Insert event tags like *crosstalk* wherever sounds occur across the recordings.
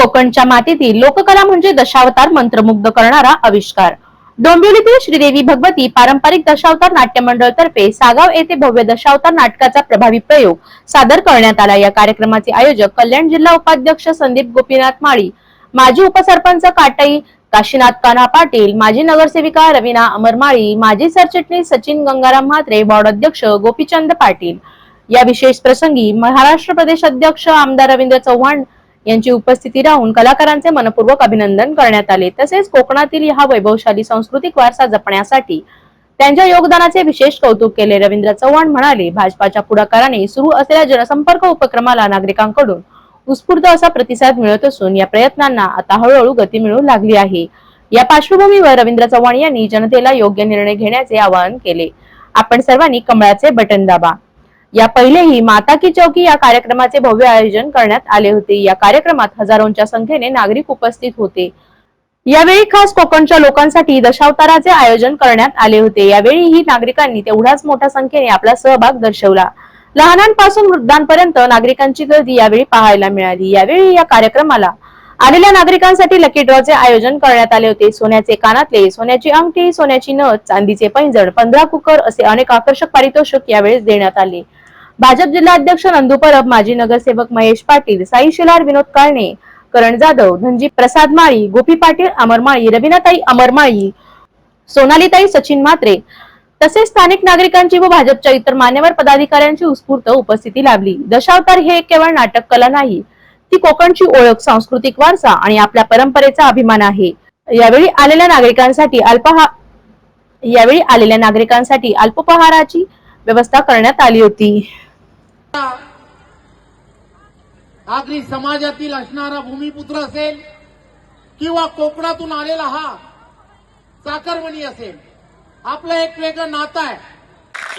कोकणच्या मातीतील लोककला म्हणजे दशावतार मंत्रमुग्ध करणारा आविष्कार. डोंबिवलीतील श्रीदेवी भगवती पारंपरिक दशावतार नाट्य मंडळ तर्फे सागाव येथे भव्य दशावतार नाटकाचा प्रभावी प्रयोग सादर करण्यात आला. या कार्यक्रमाचे आयोजक कल्याण जिल्हा उपाध्यक्ष संदीप गोपीनाथ माळी माजी उपसरपंच काटई काशीनाथ काना पाटील माजी नगरसेविका रवीना अमरमाळी माजी सरचिटणीस सचिन गंगाराम म्हात्रे वॉर्ड अध्यक्ष गोपीचंद पाटील. या विशेष प्रसंगी महाराष्ट्र प्रदेश अध्यक्ष आमदार रवींद्र चव्हाण यांची उपस्थिती राहून कलाकारांचे मनपूर्वक अभिनंदन करण्यात आले. तसेच कोकणातील हा वैभवशाली सांस्कृतिक वारसा जपण्यासाठी त्यांच्या योगदानाचे विशेष कौतुक केले. रवींद्र चव्हाण म्हणाले भाजपाच्या पुढाकाराने सुरू असलेल्या जनसंपर्क उपक्रमाला नागरिकांकडून उत्स्फूर्त असा प्रतिसाद मिळत असून या प्रयत्नांना आता हळूहळू गती मिळू लागली आहे. या पार्श्वभूमीवर रवींद्र चव्हाण यांनी जनतेला योग्य निर्णय घेण्याचे आवाहन केले. आपण सर्वांनी कमळाचे बटन दाबा. या पहिलेही माता की चौकी या कार्यक्रमाचे भव्य आयोजन करण्यात आले होते. या कार्यक्रमात हजारोंच्या संख्येने नागरिक उपस्थित होते. यावेळी खास कोकणच्या लोकांसाठी दशावताराचे आयोजन करण्यात आले होते. यावेळीही नागरिकांनी तेवढ्याच मोठ्या संख्येने आपला सहभाग दर्शवला. लहानांपासून वृद्धांपर्यंत नागरिकांची गर्दी यावेळी पाहायला मिळाली. यावेळी या कार्यक्रमाला आलेल्या नागरिकांसाठी लकी ड्रॉचे आयोजन करण्यात आले होते. सोन्याचे कानातले सोन्याची अंगठी सोन्याची नथ चांदीचे पैंजण पंधरा कुकर असे अनेक आकर्षक पारितोषिक यावेळी देण्यात आले. भाजप जिल्हाध्यक्ष नंदू परब माजी नगरसेवक महेश पाटील साई शिलार विनोद काळणे करण जाधव धनजी प्रसाद माळी गोपी पाटील अमरमाळी रवीनाताई अमरमाळी सोनालीताई सचिन म्हात्रे तसेच स्थानिक नागरिकांची व भाजपच्या इतर मान्यवर पदाधिकाऱ्यांची उत्स्फूर्त उपस्थिती लाभली. दशावतार हे केवळ नाटक कला नाही ती कोकणची ओळख सांस्कृतिक वारसा आणि आपल्या परंपरेचा अभिमान आहे. यावेळी आलेल्या नागरिकांसाठी अल्पहा यावेळी आलेल्या नागरिकांसाठी अल्पोपहाराची व्यवस्था करण्यात आली होती. आगरी समाजातील असणारा भूमिपुत्र असेल किंवा कोकणातून आलेला हा चाकरमणी असेल आपलं एक वेगळं नातं आहे.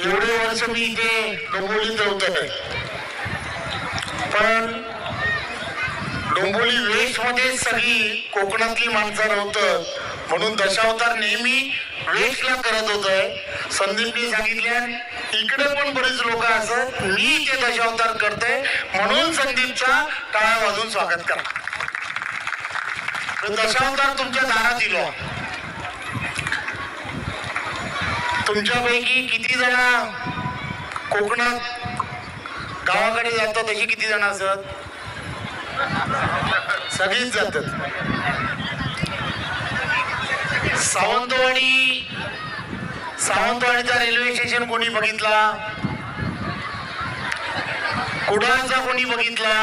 एवढे वर्ष मी इथे डोंबिवलीत होत पण डोंबोली वेशमध्ये सगळी कोकणातली माणसं नव्हतं म्हणून दशावतार नेहमी वेशला करत होत. संदीपने सांगितल्या इकडे पण बरेच लोक असत मी इथे दशावतार करते. म्हणून संदीपचा टाळा वाजून स्वागत करा. तर दशावतार तुमच्या दारात दिलो तुमच्यापैकी किती जण कोकणात गावाकडे जातात? तशी किती जण असत *laughs* सगळीच जातात. सावंतवाडी सावंतवाडीचा रेल्वे स्टेशन कोणी बघितला? कुडाळचा कोणी बघितला?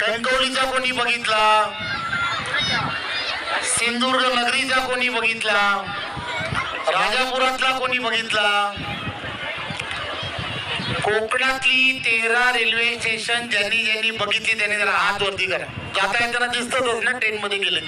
कणकवलीचा कोणी बघितला? सिंधुदुर्ग नगरीचा कोणी बघितला? राजापुरातला कोणी बघितला? कोकणातली तेरा रेल्वे स्टेशन ज्यांनी ज्यांनी बघितली त्यांनी जरा हात वरती करा. जाता येताना दिसतच ना ट्रेन मध्ये गेले